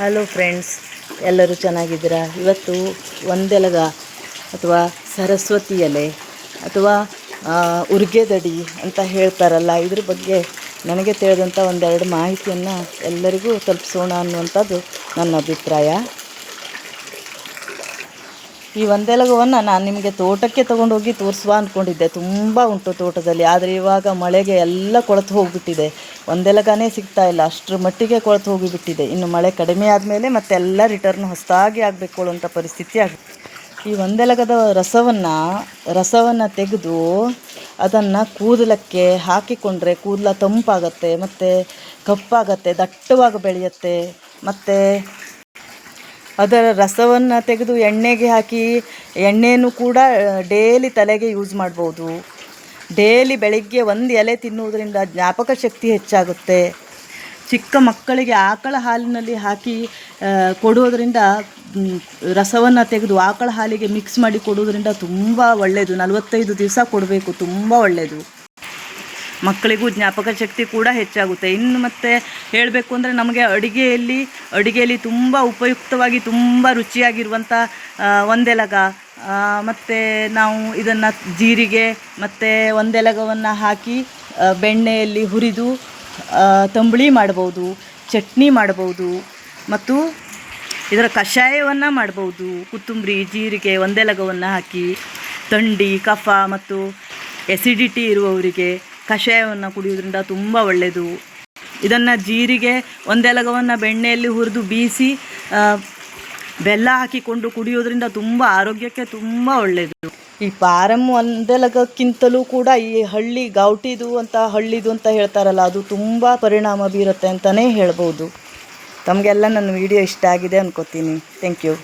Hello friends ಎಲ್ಲರೂ ಚೆನ್ನಾಗಿದ್ದೀರಾ? ಇವತ್ತು ಒಂದೆಲಗ ಅಥವಾ ಸರಸ್ವತಿ ಎಲೆ ಅಥವಾ ಉರ್ಗೆದಡಿ ಅಂತ ಹೇಳ್ತಾರಲ್ಲ, ಇದ್ರ ಬಗ್ಗೆ ನನಗೆ ತಿಳಿದಂಥ ಒಂದೆರಡು ಮಾಹಿತಿಯನ್ನು ಎಲ್ಲರಿಗೂ ತಲುಪಿಸೋಣ ಅನ್ನುವಂಥದ್ದು ನನ್ನ ಅಭಿಪ್ರಾಯ. ಈ ಒಂದೆಲಗವನ್ನು ನಾನು ನಿಮಗೆ ತೋಟಕ್ಕೆ ತೊಗೊಂಡೋಗಿ ತೋರಿಸುವ ಅಂದ್ಕೊಂಡಿದ್ದೆ ತುಂಬ ಉಂಟು ತೋಟದಲ್ಲಿ. ಆದರೆ ಇವಾಗ ಮಳೆಗೆ ಎಲ್ಲ ಕೊಳೆತು ಹೋಗಿಬಿಟ್ಟಿದೆ. ಒಂದೆಲಗನೇ ಸಿಗ್ತಾ ಇಲ್ಲ. ಅಷ್ಟರ ಮಟ್ಟಿಗೆ ಕೊಳೆತು ಹೋಗಿಬಿಟ್ಟಿದೆ. ಇನ್ನು ಮಳೆ ಕಡಿಮೆ ಆದಮೇಲೆ ಮತ್ತೆಲ್ಲ ರಿಟರ್ನ್ ಹೊಸದಾಗಿ ಆಗಬೇಕು ಅಂತ ಪರಿಸ್ಥಿತಿ ಆಗುತ್ತೆ ಈ ಒಂದೆಲಗದ ರಸವನ್ನು ರಸವನ್ನು ತೆಗೆದು ಅದನ್ನು ಕೂದಲಕ್ಕೆ ಹಾಕಿಕೊಂಡ್ರೆ ಕೂದಲ ತಂಪಾಗತ್ತೆ, ಮತ್ತು ಕಪ್ಪಾಗತ್ತೆ, ದಟ್ಟವಾಗಿ ಬೆಳೆಯುತ್ತೆ, ಮತ್ತು ಅದರ ರಸವನ್ನು ತೆಗೆದು ಎಣ್ಣೆಗೆ ಹಾಕಿ, ಎಣ್ಣೆಯನ್ನು ಕೂಡ ಡೇಲಿ ತಲೆಗೆ ಯೂಸ್ ಮಾಡ್ಬೋದು. ಡೇಲಿ ಬೆಳಿಗ್ಗೆ ಒಂದು ಎಲೆ ತಿನ್ನುವುದರಿಂದ ಜ್ಞಾಪಕ ಶಕ್ತಿ ಹೆಚ್ಚಾಗುತ್ತೆ. ಚಿಕ್ಕ ಮಕ್ಕಳಿಗೆ ಆಕಳ ಹಾಲಿನಲ್ಲಿ ಹಾಕಿ ಕೊಡುವುದರಿಂದ ರಸವನ್ನು ತೆಗೆದು ಆಕಳ ಹಾಲಿಗೆ ಮಿಕ್ಸ್ ಮಾಡಿ ಕೊಡುವುದರಿಂದ ತುಂಬ ಒಳ್ಳೆಯದು ನಲವತ್ತೈದು ದಿವಸ ಕೊಡಬೇಕು, ತುಂಬ ಒಳ್ಳೆಯದು ಮಕ್ಕಳಿಗೂ ಜ್ಞಾಪಕ ಶಕ್ತಿ ಕೂಡ ಹೆಚ್ಚಾಗುತ್ತೆ. ಇನ್ನು ಮತ್ತೆ ಹೇಳಬೇಕು ಅಂದರೆ ನಮಗೆ ಅಡುಗೆಯಲ್ಲಿ ಅಡುಗೆಯಲ್ಲಿ ತುಂಬ ಉಪಯುಕ್ತವಾಗಿ ತುಂಬ ರುಚಿಯಾಗಿರುವಂಥ ಒಂದೆಲಗ. ಮತ್ತು ನಾವು ಇದನ್ನು ಜೀರಿಗೆ, ಮತ್ತು ಒಂದೆಲಗವನ್ನು ಹಾಕಿ ಬೆಣ್ಣೆಯಲ್ಲಿ ಹುರಿದು ತಂಬುಳಿ ಮಾಡ್ಬೋದು, ಚಟ್ನಿ ಮಾಡ್ಬೋದು, ಮತ್ತು ಇದರ ಕಷಾಯವನ್ನು ಮಾಡ್ಬೋದು. ಕೊತ್ತಂಬರಿ, ಜೀರಿಗೆ ಒಂದೆಲಗವನ್ನು ಹಾಕಿ ಥಂಡಿ ಕಫ ಮತ್ತು ಎಸಿಡಿಟಿ ಇರುವವರಿಗೆ ಕಷಾಯವನ್ನು ಕುಡಿಯೋದ್ರಿಂದ ತುಂಬ ಒಳ್ಳೆಯದು ಇದನ್ನು ಜೀರಿಗೆ ಒಂದೆಲಗವನ್ನು ಬೆಣ್ಣೆಯಲ್ಲಿ ಹುರಿದು ಬೀಸಿ ಬೆಲ್ಲ ಹಾಕಿಕೊಂಡು ಕುಡಿಯೋದ್ರಿಂದ ತುಂಬ ಆರೋಗ್ಯಕ್ಕೆ ತುಂಬ ಒಳ್ಳೆಯದು ಈ ಪಾರಮ್ ಒಂದೆಲಗಕ್ಕಿಂತಲೂ ಕೂಡ ಈ ಹಳ್ಳಿ ಗೌಟಿದು ಅಂತ, ಹಳ್ಳಿದು ಅಂತ ಹೇಳ್ತಾರಲ್ಲ, ಅದು ತುಂಬ ಪರಿಣಾಮ ಬೀರುತ್ತೆ ಅಂತಲೇ ಹೇಳ್ಬೋದು. ತಮಗೆಲ್ಲ ನನ್ನ ವಿಡಿಯೋ ಇಷ್ಟ ಆಗಿದೆ ಅನ್ಕೋತೀನಿ. Thank you